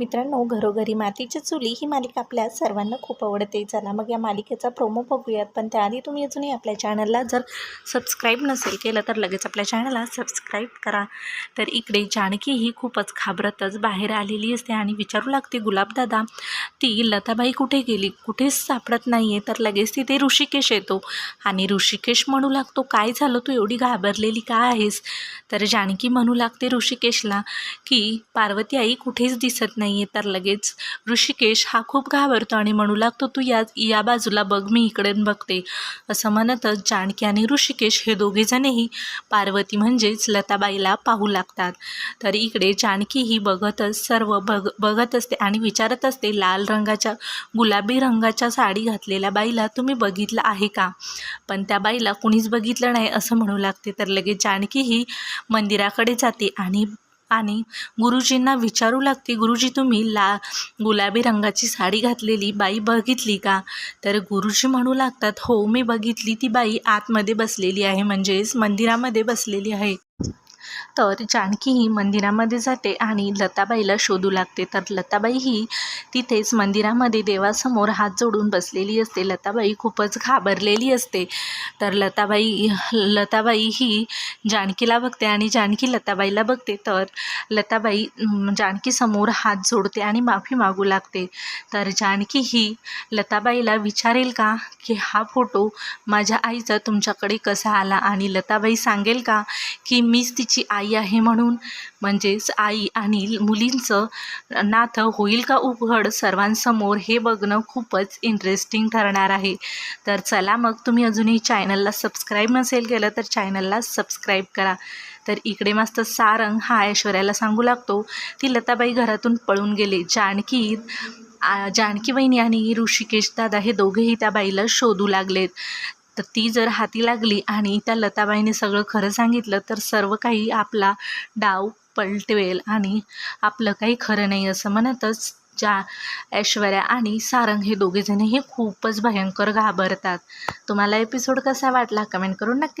मित्रांनो घरोघरी मातीची चुली ही मालिका आपल्या सर्वांना खूप आवडते. चला मग या मालिकेचा प्रोमो बघूयात. पण त्याआधी तुम्ही अजूनही आपल्या चॅनलला जर सबस्क्राईब नसेल केलं तर लगेच आपल्या चॅनलला सबस्क्राईब करा. तर इकडे जानकी ही खूपच घाबरतच बाहेर आलेली असते आणि विचारू लागते गुलाबदादा ती लताबाई कुठे गेली? कुठेच सापडत नाही आहे तर लगेच तिथे ऋषिकेश येतो. आणि ऋषिकेश म्हणू लागतो काय झालं? तू एवढी घाबरलेली का आहेस? तर जानकी म्हणू लागते ऋषिकेशला की पार्वती आई कुठेच दिसत नाही. आहे तर लगेच ऋषिकेश हा खूप घाबरतो आणि म्हणू लागतो तू या या बाजूला बघ मी इकडे बघते. असं म्हणतच जानकी आणि ऋषिकेश हे दोघेजणही पार्वती म्हणजेच लताबाईला पाहू लागतात. तर इकडे जानकी ही बघतच सर्व बघ बघत असते आणि विचारत असते लाल रंगाच्या गुलाबी रंगाच्या साडी घातलेल्या बाईला तुम्ही बघितलं आहे का? पण त्या बाईला कुणीच बघितलं नाही असं म्हणू लागते. तर लगेच जानकी ही मंदिराकडे जाते आणि आणि गुरुजींना विचारू लागते गुरुजी तुम्ही ला गुलाबी रंगाची साडी घातलेली बाई बघितली का? तर गुरुजी म्हणू लागतात हो मी बघितली ती बाई आतमध्ये बसलेली आहे म्हणजेच मंदिरामध्ये बसलेली आहे. तर जानकी ही मंदिरामध्ये जाते आणि लताबाईला शोधू लागते. तर लताबाई ही तिथेच मंदिरामध्ये देवासमोर हात जोडून बसलेली असते. लताबाई खूपच घाबरलेली असते. तर लताबाई लताबाई ही जानकीला बघते आणि जानकी लताबाईला बघते. तर लताबाई जानकीसमोर हात जोडते आणि माफी मागू लागते. तर जानकी ही लताबाईला विचारेल का की हा फोटो माझ्या आईचा तुमच्याकडे कसा आला? आणि लताबाई सांगेल का की मीच तिची आई आई आहे म्हणून. म्हणजेच आई आणि मुलींचं नातं होईल का उघड सर्वांसमोर हे बघणं खूपच इंटरेस्टिंग ठरणार आहे. तर चला मग तुम्ही अजूनही चॅनलला सबस्क्राईब नसेल केलं तर चॅनलला सबस्क्राईब करा. तर इकडे मस्त सारंग हा ऐश्वर्याला सांगू लागतो ती लताबाई घरातून पळून गेले. जानकी जानकी वहिनी आणि ऋषिकेश दादा हे दोघेही त्या बाईला शोधू लागलेत. तर ती जर हाती लागली आणि त्या लताबाईने सगळं खरं सांगितलं तर सर्व काही आपला डाव पलटवेल आणि आपलं काही खरं नाही असं म्हणतच ज्या ऐश्वर्या आणि सारंग हे दोघेजण हे खूपच भयंकर घाबरतात. तुम्हाला एपिसोड कसा वाटला? कमेंट करून नक्की